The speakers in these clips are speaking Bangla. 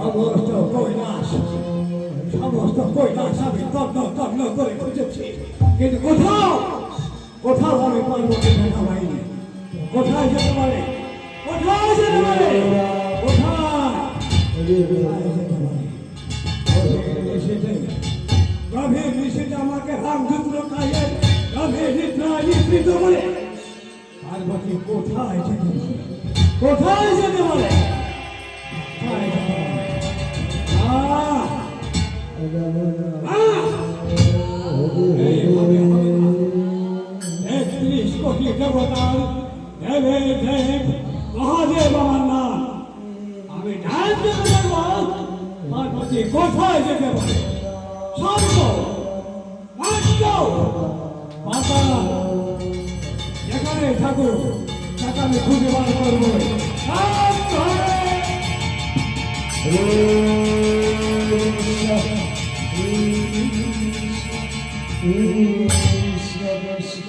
সমস্ত কৈলাস সমস্ত কৈলাস আমি তন্ন তন্ন করে খুঁজেছি কিন্তু কোথাও কোথাও আমি পার্বতী দেখা পাইনি কোথায় যেতে পারে? কোথায় যেতে পারে? গভীর নিষেধে আমাকে রামচন্দ্র খাইয়ে গভীর নিদ্রায় নিবৃত বলে। পার্বতী, কোথায় যেতে পারে? কোথায় যেতে পারে? দেবে দেব মহাদেব আমার নাম। আমি জানতে পারব পার্বতী কোথায় যেতে পারে? শান্ত শান্ত মাতা যেখানে ঠাকুর তাকে আমি খুঁজে বার করব। শান্ত হয়ে কৃষ্ণ কৃষ্ণ।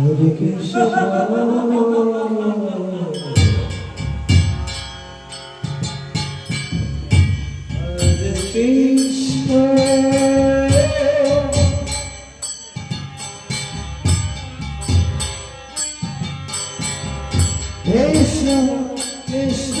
হরে কৃষ্ণ কৃষ্ণ কৃষ্ণ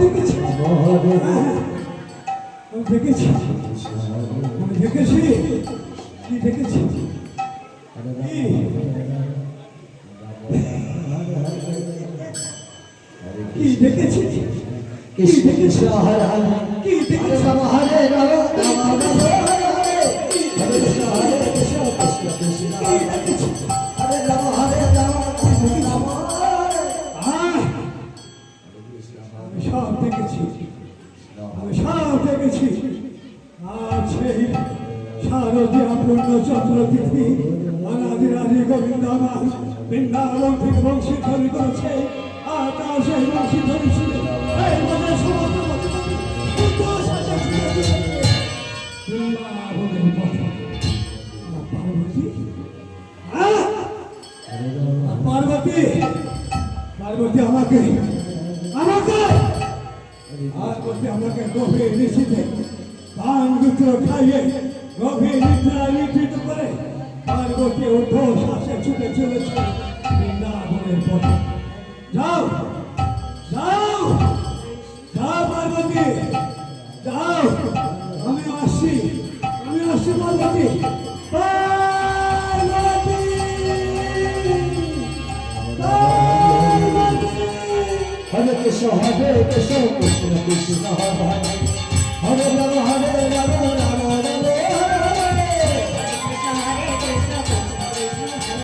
দেখেছি আমি দেখেছি আমি দেখেছি কি দেখেছি কি? কি দেখেছি হরে হরে কি দেখেছি পূর্ণ চন্দ্র তিথি অনাদি রাজি গোবিন্দমা বৃন্দাবন থেকে বংশী ধরি করেছে সেই বংশী ধরি ছিল এই মনে সমস্ত পার্বতী পার্বতী আমাকে আমাকে আর আমাকে গভীর গুত্র খাইয়ে গভীর নিদ্রায় নিদ্রিত করে পার্বতী ঊর্ধ্ব শ্বাসে ছুটে চলেছে বৃন্দাবনের কৃষ্ণ কৃষ্ণ হরে রাম হরে রাম